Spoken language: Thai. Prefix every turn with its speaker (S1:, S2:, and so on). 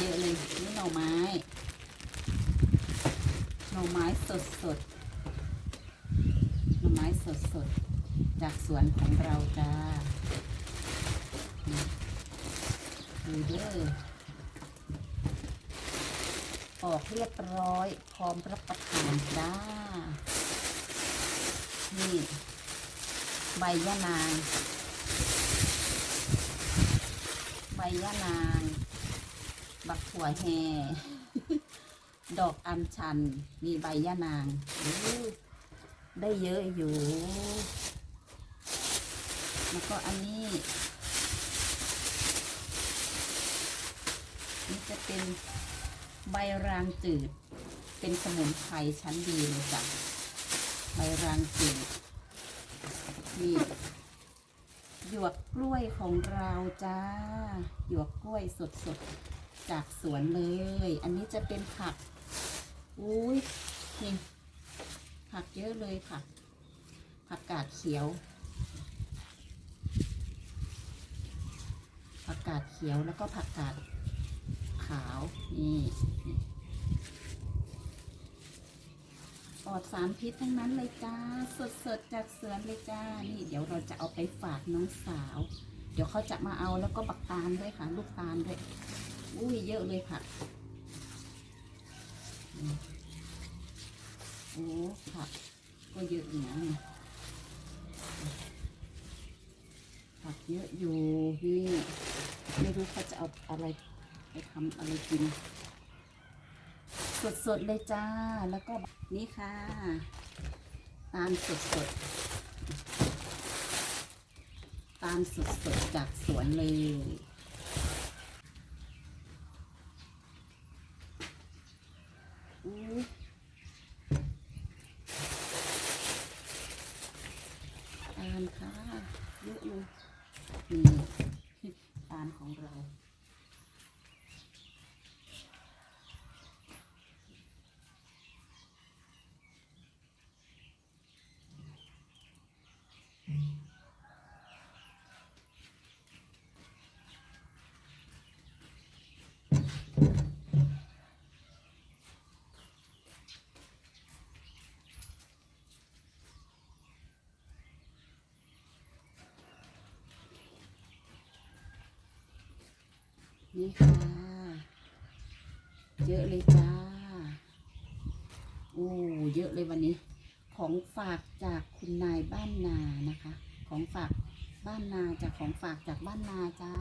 S1: เยอะเลยนี่หน่อไม้ หน่อไม้สดสดหน่อไม้สดสดจากสวนของเราจ้าดูเด้อออกเรียบร้อยพร้อมรับประทานจ้า นี่ใบยะนางใบยะนาง บักหัวแฮ ดอกอัญชัน มีใบยะนาง ได้เยอะอยู่ แล้วก็อันนี้ นี่จะเป็นใบรางจืด เป็นสมุนไพรชั้นดีเลยจ้ะ ใบรางจืด นี่หยวกกล้วยของเราจ้า หยวกกล้วยสดๆ จากสวนเลย อันนี้จะเป็นผัก อุ้ยนี่ผักเยอะเลยผัก ผักกาดเขียว ผักกาดเขียวแล้วก็ผักกาดขาว นี่ปลอดสารพิษทั้งนั้นเลยจ้า สดๆจากสวนเลยจ้า นี่ เดี๋ยวเราจะเอาไปฝากน้องสาว เดี๋ยวเขาจะมาเอาแล้วก็บักตาลด้วยค่ะ ลูกตาลด้วย อุ้ยเยอะเลยผักโอ้ผักก็เยอะอยู่นะเนี่ยผักเยอะอยู่นี่ไม่รู้เขาจะเอาอะไรไปทำอะไรกิน สดๆเลยจ้าแล้วก็นี่ค่ะตาลสดๆตาลสดๆจากสวนเลยอุ๊ย ตาลค่ะเยอะเลยนี่ตาลของเรา นี่ค่ะ เยอะเลยจ้า โอ้เยอะเลยวันนี้ ของฝากจากคุณนายบ้านนานะคะ ของฝากบ้านนาจากของฝากจากบ้านนาจ้า